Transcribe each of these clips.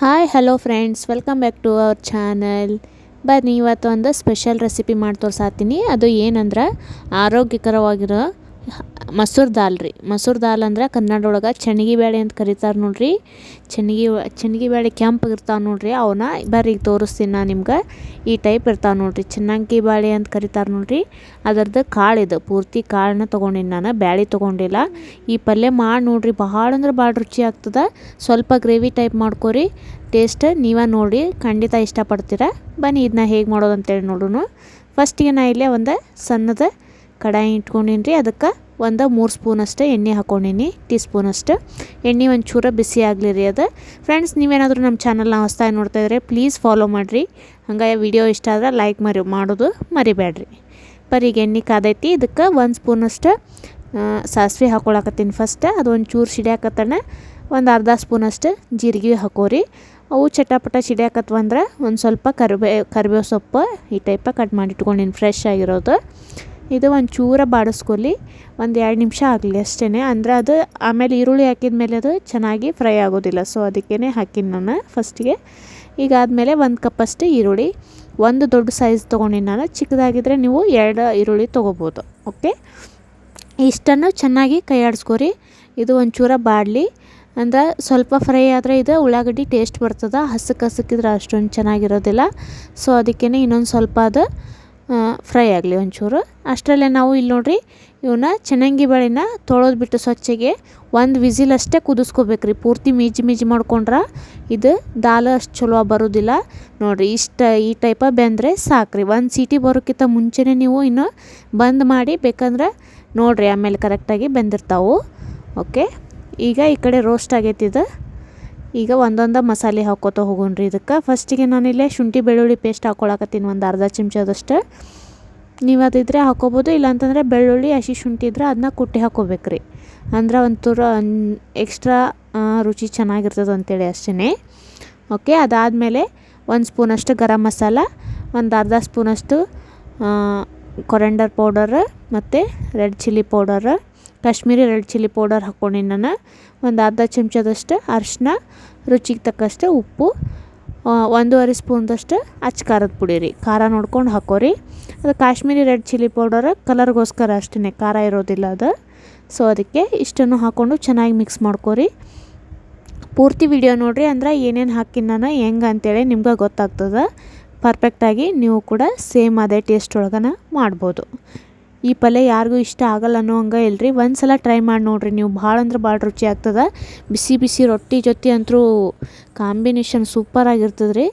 Hi, hello friends. Welcome back to our channel. ಬನ್ನಿ, ಇವತ್ತು ಒಂದು ಸ್ಪೆಷಲ್ ರೆಸಿಪಿ ಮಾಡಿ ತೋರಿಸಾತೀನಿ ಅದು ಏನಂದ್ರೆ, ಆರೋಗ್ಯಕರವಾಗಿರೋ ಮಸೂರ್ ದಾಲ್ ರೀ. ಮಸೂರ್ ದಾಲ್ ಅಂದ್ರೆ ಕನ್ನಡ ಒಳಗೆ ಚಣ್ಗಿ ಬ್ಯಾಳೆ ಅಂತ ಕರೀತಾರೆ ನೋಡ್ರಿ. ಚೆನ್ನಿಗೆ ಬ್ಯಾಳೆ ಕೆಂಪು ಇರ್ತಾವೆ ನೋಡ್ರಿ. ಅವನ್ನ ಬರ್ರಿ ಈಗ ತೋರಿಸ್ತೀನಿ ನಾನು ನಿಮ್ಗೆ. ಈ ಟೈಪ್ ಇರ್ತಾವೆ ನೋಡ್ರಿ. ಚೆನ್ನಾಗಿ ಬ್ಯಾಳೆ ಅಂತ ಕರೀತಾರೆ ನೋಡ್ರಿ. ಅದರದ್ದು ಕಾಳು ಇದು. ಪೂರ್ತಿ ಕಾಳನ್ನ ತೊಗೊಂಡಿನಿ ನಾನು. ಬ್ಯಾಳೆ ತೊಗೊಂಡಿಲ್ಲ. ಈ ಪಲ್ಯ ಮಾಡಿ ನೋಡ್ರಿ. ಭಾಳ ಅಂದ್ರೆ ಭಾಳ ರುಚಿ ಆಗ್ತದೆ. ಸ್ವಲ್ಪ ಗ್ರೇವಿ ಟೈಪ್ ಮಾಡ್ಕೊರಿ. ಟೇಸ್ಟ್ ನೀವೇ ನೋಡಿ. ಖಂಡಿತ ಇಷ್ಟಪಡ್ತೀರ. ಬನ್ನಿ ಇದನ್ನ ಹೇಗೆ ಮಾಡೋದು ಅಂತೇಳಿ ನೋಡೋಣ ಫಸ್ಟಿಗೆ ನಾ ಇಲ್ಲೇ ಒಂದು ಸಣ್ಣದ ಕಡಾಯಿ ಇಟ್ಕೊಂಡಿನ್ರಿ. ರೀ ಅದಕ್ಕೆ ಒಂದು, ಮೂರು ಸ್ಪೂನಷ್ಟು ಎಣ್ಣೆ ಹಾಕೊಂಡಿನಿ, ಟೀ ಸ್ಪೂನಷ್ಟು ಎಣ್ಣೆ ಒಂಚೂರ ಬಿಸಿ ಆಗಲಿ ರೀ ಅದು. ಫ್ರೆಂಡ್ಸ್ ನೀವೇನಾದರೂ ನಮ್ಮ ಚಾನಲ್ನ ಹೊಸ್ದಾಗಿ ನೋಡ್ತಾ ಇದ್ರೆ ಪ್ಲೀಸ್ ಫಾಲೋ ಮಾಡಿರಿ. ಹಂಗೆ ವಿಡಿಯೋ ಇಷ್ಟ ಆದ್ರೆ ಲೈಕ್ ಮರಿ, ಮಾಡೋದು ಮರಿಬೇಡ್ರಿ ಬರೀ ಈಗ ಎಣ್ಣೆ ಕಾದೈತಿ, ಇದಕ್ಕೆ ಒಂದು ಸ್ಪೂನಷ್ಟು ಸಾಸಿವೆ ಹಾಕ್ಕೊಳಕತ್ತೀನಿ ಫಸ್ಟ್ ಅದು ಒಂಚೂರು ಚೂರು ಸಿಡಿಯಾಕತ್ತಣ ಒಂದು ಅರ್ಧ ಸ್ಪೂನಷ್ಟು ಜೀರಿಗೆ ಹಾಕೋರಿ. ಅವು ಚಟಪಟ ಸಿಡಿಯಾಕತ್ವಂದ್ರೆ ಒಂದು ಸ್ವಲ್ಪ ಕರಿಬೇ, ಕರಿಬೇವು ಸೊಪ್ಪು ಈ ಟೈಪ ಕಟ್ ಮಾಡಿ ಇಟ್ಕೊಂಡಿನಿ ಫ್ರೆಶ್ ಆಗಿರೋದು. ಇದು ಒಂದು ಚೂರ ಬಾಡಿಸ್ಕೊಲಿ ಒಂದು ಎರಡು ನಿಮಿಷ ಆಗಲಿ ಅಷ್ಟೇ ಅಂದರೆ ಅದು ಆಮೇಲೆ ಈರುಳ್ಳಿ ಹಾಕಿದ ಮೇಲೆ ಅದು ಚೆನ್ನಾಗಿ ಫ್ರೈ ಆಗೋದಿಲ್ಲ. ಸೊ ಅದಕ್ಕೇ ಹಾಕಿನಿ ನಾನು ಫಸ್ಟಿಗೆ ಈಗ ಆದಮೇಲೆ ಒಂದು ಕಪ್ಪಷ್ಟು ಈರುಳ್ಳಿ. ಒಂದು ದೊಡ್ಡ ಸೈಜ್ ತೊಗೊಂಡಿನಿ ನಾನು. ಚಿಕ್ಕದಾಗಿದ್ದರೆ ನೀವು ಎರಡು ಈರುಳ್ಳಿ ತೊಗೋಬೋದು. ಓಕೆ ಇಷ್ಟನ್ನು ಚೆನ್ನಾಗಿ ಕೈ ಇದು ಒಂಚೂರ ಬಾಡಲಿ. ಅಂದ್ರೆ ಸ್ವಲ್ಪ ಫ್ರೈ ಆದರೆ ಇದು ಉಳ್ಳಾಗಡ್ಡಿ ಟೇಸ್ಟ್ ಬರ್ತದೆ. ಹಸಕ್ಕೆ ಹಸಕ್ಕಿದ್ರೆ ಅಷ್ಟೊಂದು ಚೆನ್ನಾಗಿರೋದಿಲ್ಲ. ಸೊ ಅದಕ್ಕೇ ಇನ್ನೊಂದು ಸ್ವಲ್ಪ ಅದು ಫ್ರೈ ಆಗಲಿ ಒಂಚೂರು. ಅಷ್ಟರಲ್ಲೇ ನಾವು ಇಲ್ಲಿ ನೋಡ್ರಿ ಇವನ್ನ ಚೆನ್ನಾಗಿ ಬೇಳೆನ ತೊಳೆದು ಬಿಟ್ಟು ಸ್ವಚ್ಛಗೆ ಒಂದು ವಿಸಿಲ್ ಅಷ್ಟೇ ಕುದಿಸ್ಕೋಬೇಕ್ರಿ. ಪೂರ್ತಿ ಮೀಜಿ ಮೀಜಿ ಮಾಡ್ಕೊಂಡ್ರೆ ಇದು ದಾಲ್ ಅಷ್ಟು ಚಲೋ ಬರೋದಿಲ್ಲ. ನೋಡಿರಿ, ಇಷ್ಟ ಈ ಟೈಪ ಬೆಂದರೆ ಸಾಕ್ರಿ. ಒಂದು ಸೀಟಿ ಬರೋಕ್ಕಿಂತ ಮುಂಚೆನೇ ನೀವು ಇನ್ನು ಬಂದ್ ಮಾಡಿ ಬೇಕಂದ್ರೆ ನೋಡಿರಿ, ಆಮೇಲೆ ಕರೆಕ್ಟಾಗಿ ಬೆಂದಿರ್ತಾವೆ. ಓಕೆ ಈಗ ಈ ಕಡೆ ರೋಸ್ಟ್ ಆಗೈತಿ ಇದು. ಈಗ ಒಂದೊಂದು ಮಸಾಲೆ ಹಾಕ್ಕೋತ ಹೋಗೋಣ್ರಿ ಇದಕ್ಕೆ. ಫಸ್ಟಿಗೆ ನಾನಿಲ್ಲೇ ಶುಂಠಿ ಬೆಳ್ಳುಳ್ಳಿ ಪೇಸ್ಟ್ ಹಾಕ್ಕೊಳಕತ್ತೀನಿ ಒಂದು ಅರ್ಧ ಚಮಚದಷ್ಟು ನೀವು ಅದಿದ್ರೆ ಹಾಕೋಬೋದು, ಇಲ್ಲಾಂತಂದರೆ ಬೆಳ್ಳುಳ್ಳಿ, ಹಸಿ ಶುಂಠಿ ಇದ್ರೆ ಅದನ್ನ ಕುಟ್ಟಿ ಹಾಕೋಬೇಕ್ರಿ. ಅಂದ್ರೆ ಒಂಥರ ಎಕ್ಸ್ಟ್ರಾ ರುಚಿ ಚೆನ್ನಾಗಿರ್ತದೆ ಅಂತೇಳಿ ಅಷ್ಟೇ ಓಕೆ ಅದಾದಮೇಲೆ ಒಂದು ಸ್ಪೂನಷ್ಟು ಗರಂ ಮಸಾಲ, ಒಂದು ಅರ್ಧ ಸ್ಪೂನಷ್ಟು ಕೊರೆಂಡರ್ ಪೌಡರ್ ಮತ್ತು red chilli powder Kashmiri red chilli powder ಹಾಕ್ಕೊಂಡಿನಿ ನಾನು. ಒಂದು ಅರ್ಧ ಚಮಚದಷ್ಟು ಅರಿಶಿನ ರುಚಿಗೆ ತಕ್ಕಷ್ಟು ಉಪ್ಪು ಒಂದೂವರೆ ಸ್ಪೂನ್ದಷ್ಟು ಅಚ್ಚ ಖಾರದ ಪುಡಿ ರೀ. ಖಾರ ನೋಡ್ಕೊಂಡು ಹಾಕೋರಿ. ಅದು ಕಾಶ್ಮೀರಿ ರೆಡ್ ಚಿಲ್ಲಿ ಪೌಡರ್ ಕಲರ್ಗೋಸ್ಕರ ಅಷ್ಟೇ ಖಾರ ಇರೋದಿಲ್ಲ ಅದು. ಸೊ ಅದಕ್ಕೆ ಇಷ್ಟನ್ನು ಹಾಕ್ಕೊಂಡು ಚೆನ್ನಾಗಿ ಮಿಕ್ಸ್ ಮಾಡ್ಕೊರಿ. ಪೂರ್ತಿ ವಿಡಿಯೋ ನೋಡಿರಿ ಅಂದ್ರೆ ಏನೇನು ಹಾಕಿನ ನಾನು, ಹೆಂಗೆ ಅಂತೇಳಿ ನಿಮ್ಗೆ ಗೊತ್ತಾಗ್ತದೆ. ಪರ್ಫೆಕ್ಟಾಗಿ ನೀವು ಕೂಡ ಸೇಮ್ ಅದೇ ಟೇಸ್ಟ್ ಒಳಗನ ಮಾಡ್ಬೋದು. ಈ ಪಲ್ಯ ಯಾರಿಗೂ ಇಷ್ಟ ಆಗಲ್ಲ ಅನ್ನೋ ಹಂಗೆ ಇಲ್ರಿ. ಒಂದು ಸಲ ಟ್ರೈ ಮಾಡಿ ನೋಡಿರಿ ನೀವು. ಭಾಳ ಅಂದ್ರೆ ಭಾಳ ರುಚಿ ಆಗ್ತದೆ. ಬಿಸಿ ಬಿಸಿ ರೊಟ್ಟಿ ಜೊತೆ ಅಂತೂ ಕಾಂಬಿನೇಷನ್ ಸೂಪರ್ ಆಗಿರ್ತದೆ ರೀ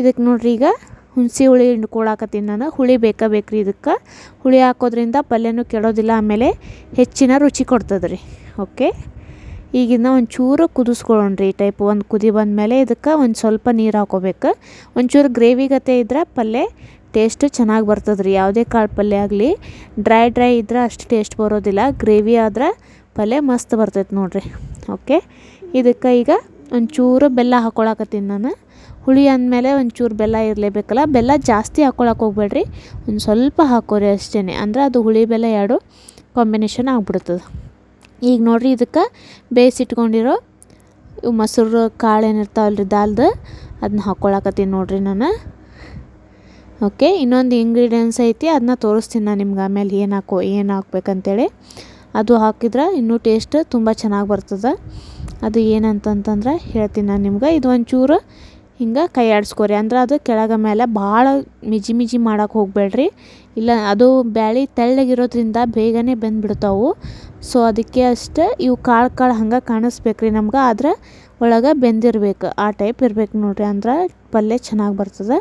ಇದಕ್ಕೆ ನೋಡ್ರಿ ಈಗ ಹುಣಸೆ ಹುಳಿ ಹಿಂಡ್ಕೊಳಕತ್ತೀನಿ ನಾನು. ಹುಳಿ ಬೇಕಾ ಬೇಕ್ರಿ ಇದಕ್ಕೆ? ಹುಳಿ ಹಾಕೋದ್ರಿಂದ ಪಲ್ಯನೂ ಕೆಡೋದಿಲ್ಲ, ಆಮೇಲೆ ಹೆಚ್ಚಿನ ರುಚಿ ಕೊಡ್ತದೆ ರೀ ಓಕೆ ಈಗಿನ ಒಂಚೂರು ಕುದಿಸ್ಕೊಳ್ಳೋಣ್ರಿ ಈ ಟೈಪ್ ಒಂದು ಕುದಿ ಬಂದ ಮೇಲೆ ಇದಕ್ಕೆ ಒಂದು ಸ್ವಲ್ಪ ನೀರು ಹಾಕೋಬೇಕು. ಒಂಚೂರು ಗ್ರೇವಿ ಗತೆ ಇದ್ರೆ ಪಲ್ಯ ಟೇಸ್ಟ್ ಚೆನ್ನಾಗಿ ಬರ್ತದೆ ರೀ ಯಾವುದೇ ಕಾಳು ಪಲ್ಯ ಆಗಲಿ, ಡ್ರೈ ಡ್ರೈ ಇದ್ರೆ ಅಷ್ಟು ಟೇಸ್ಟ್ ಬರೋದಿಲ್ಲ. ಗ್ರೇವಿ ಆದ್ರೆ ಪಲ್ಯ ಮಸ್ತ್ ಬರ್ತೈತೆ ನೋಡಿರಿ. ಓಕೆ? ಇದಕ್ಕೆ ಈಗ ಒಂಚೂರು ಬೆಲ್ಲ ಹಾಕ್ಕೊಳಕತ್ತೀನಿ ನಾನು. ಹುಳಿ ಅಂದಮೇಲೆ ಒಂಚೂರು ಬೆಲ್ಲ ಇರಲೇಬೇಕಲ್ಲ? ಬೆಲ್ಲ ಜಾಸ್ತಿ ಹಾಕ್ಕೊಳಕ್ಕೆ ಹೋಗ್ಬೇಡ್ರಿ. ಒಂದು ಸ್ವಲ್ಪ ಹಾಕೋರಿ ಅಷ್ಟೇ ಅಂದ್ರೆ ಅದು ಹುಳಿ ಬೆಲ್ಲ ಎರಡು ಕಾಂಬಿನೇಷನ್ ಆಗಿಬಿಡ್ತದೆ. ಈಗ ನೋಡಿರಿ ಇದಕ್ಕೆ ಬೇಯಿಸಿಟ್ಕೊಂಡಿರೋ ಇವು ಮೊಸರು, ಕಾಳು ಏನಿರ್ತಾವಲ್ರಿ ದಾಲ್ದು ಅದನ್ನ ಹಾಕ್ಕೊಳಕತ್ತೀನಿ ನೋಡಿರಿ ನಾನು. ಓಕೆ, ಇನ್ನೊಂದು ಇಂಗ್ರೀಡಿಯೆಂಟ್ಸ್ ಐತಿ, ಅದನ್ನ ತೋರಿಸ್ತೀನಿ ನಾನು ನಿಮ್ಗೆ ಆಮೇಲೆ ಏನು ಹಾಕೋ ಏನು ಹಾಕ್ಬೇಕಂತೇಳಿ ಅದು ಹಾಕಿದ್ರೆ ಇನ್ನೂ ಟೇಸ್ಟ್ ತುಂಬ ಚೆನ್ನಾಗಿ ಬರ್ತದೆ. ಅದು ಏನಂತಂತಂದ್ರೆ ಹೇಳ್ತೀನಿ ನಾನು ನಿಮ್ಗೆ, ಇದು ಒಂಚೂರು ಹಿಂಗೆ ಕೈ ಆಡಿಸ್ಕೋರಿ. ಅಂದ್ರೆ ಅದು ಕೆಳಗೆ ಮೇಲೆ ಭಾಳ ಮಿಜಿ ಮಿಜಿ ಮಾಡೋಕೆ ಹೋಗಬೇಡ್ರಿ. ಇಲ್ಲ, ಅದು ಬ್ಯಾಳಿ ತೆಳ್ಳಗಿರೋದ್ರಿಂದ ಬೇಗನೆ ಬೆಂದ್ಬಿಡ್ತಾವು. ಸೊ ಅದಕ್ಕೆ ಅಷ್ಟೇ ಇವು ಕಾಳು ಕಾಳು ಹಂಗೆ ಕಾಣಿಸ್ಬೇಕ್ರಿ ನಮ್ಗೆ. ಆದ್ರೆ ಒಳಗೆ ಬೆಂದಿರ್ಬೇಕು. ಆ ಟೈಪ್ ಇರ್ಬೇಕು ನೋಡ್ರಿ ಅಂದ್ರೆ ಪಲ್ಯ ಚೆನ್ನಾಗಿ ಬರ್ತದೆ.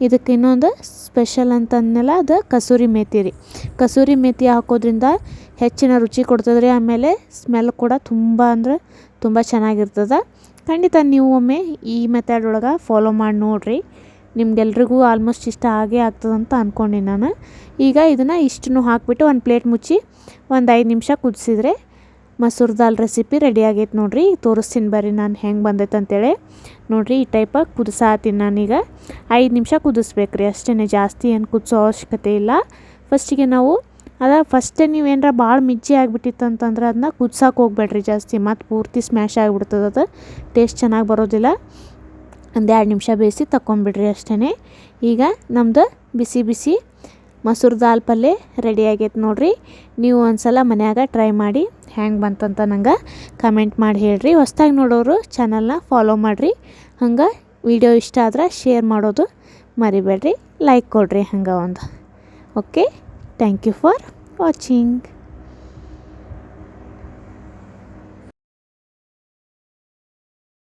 ಇದಕ್ಕೆ ಇನ್ನೊಂದು ಸ್ಪೆಷಲ್ ಅಂತಂದ್ಮೇಲೆ ಅದು ಕಸೂರಿ ಮೇಥಿ ರೀ. ಕಸೂರಿ ಮೇಥಿ ಹಾಕೋದ್ರಿಂದ ಹೆಚ್ಚಿನ ರುಚಿ ಕೊಡ್ತದೆ ರೀ ಆಮೇಲೆ ಸ್ಮೆಲ್ ಕೂಡ ತುಂಬ ಅಂದ್ರೆ ತುಂಬ ಚೆನ್ನಾಗಿರ್ತದೆ. ಖಂಡಿತ ನೀವು ಒಮ್ಮೆ ಈ ಮೆಥಡ್ ಒಳಗೆ ಫಾಲೋ ಮಾಡಿ ನೋಡಿರಿ. ನಿಮ್ಗೆಲ್ರಿಗೂ ಆಲ್ಮೋಸ್ಟ್ ಇಷ್ಟ ಆಗೇ ಆಗ್ತದಂತ ಅಂದ್ಕೊಂಡಿ ನಾನು. ಈಗ ಇದನ್ನು ಇಷ್ಟನ್ನು ಹಾಕಿಬಿಟ್ಟು ಒಂದು ಪ್ಲೇಟ್ ಮುಚ್ಚಿ ಒಂದು ಐದು ನಿಮಿಷ ಕುದಿಸಿದ್ರೆ ಮಸೂರ್ ದಾಲ್ ರೆಸಿಪಿ ರೆಡಿ ಆಗೈತೆ ನೋಡ್ರಿ. ತೋರಿಸ್ತೀನಿ ಬರ್ರಿ ನಾನು ಹೆಂಗೆ ಬಂದೈತೆ ಅಂತೇಳಿ. ನೋಡ್ರಿ ಈ ಟೈಪ ಕುದಿಸಾತೀನಿ ನಾನೀಗ. ಐದು ನಿಮಿಷ ಕುದಿಸ್ಬೇಕ್ರಿ. ಅಷ್ಟೇ ಜಾಸ್ತಿ ಏನು ಕುದಿಸೋ ಅವಶ್ಯಕತೆ ಇಲ್ಲ. ಫಸ್ಟಿಗೆ ನಾವು ಅದ ಫಸ್ಟೇ ನೀವು ಏನಾರ ಭಾಳ ಮಿಜ್ಜಿ ಆಗಿಬಿಟ್ಟಿತ್ತು ಅಂತಂದ್ರೆ ಅದನ್ನ ಕುದ್ಸಕ್ಕೆ ಹೋಗ್ಬೇಡ್ರಿ ಜಾಸ್ತಿ. ಮತ್ತು ಪೂರ್ತಿ ಸ್ಮ್ಯಾಶ್ ಆಗಿಬಿಡ್ತದೆ ಅದು. ಟೇಸ್ಟ್ ಚೆನ್ನಾಗಿ ಬರೋದಿಲ್ಲ. ಒಂದು ಎರಡು ನಿಮಿಷ ಬೇಯಿಸಿ ತಗೊಂಬಿಡ್ರಿ ಅಷ್ಟೇ ಈಗ ನಮ್ಮದು ಬಿಸಿ ಬಿಸಿ ಮಸೂರು ದಾಲ್ ಪಲ್ಯ ರೆಡಿ ಆಗೈತೆ ನೋಡಿರಿ. ನೀವು ಒಂದ್ಸಲ ಮನ್ಯಾಗ ಟ್ರೈ ಮಾಡಿ ಹ್ಯಾಂಗೆ ಬಂತಂತ ನಂಗೆ ಕಮೆಂಟ್ ಮಾಡಿ ಹೇಳ್ರಿ. ಹೊಸ್ದಾಗಿ ನೋಡೋರು ಚಾನಲ್ನ ಫಾಲೋ ಮಾಡಿರಿ. ಹಂಗೆ ವಿಡಿಯೋ ಇಷ್ಟ ಆದ್ರೆ ಶೇರ್ ಮಾಡೋದು ಮರಿಬೇಡ್ರಿ. ಲೈಕ್ ಕೊಡ್ರಿ ಹಂಗೆ ಒಂದು. Okay thank you for watching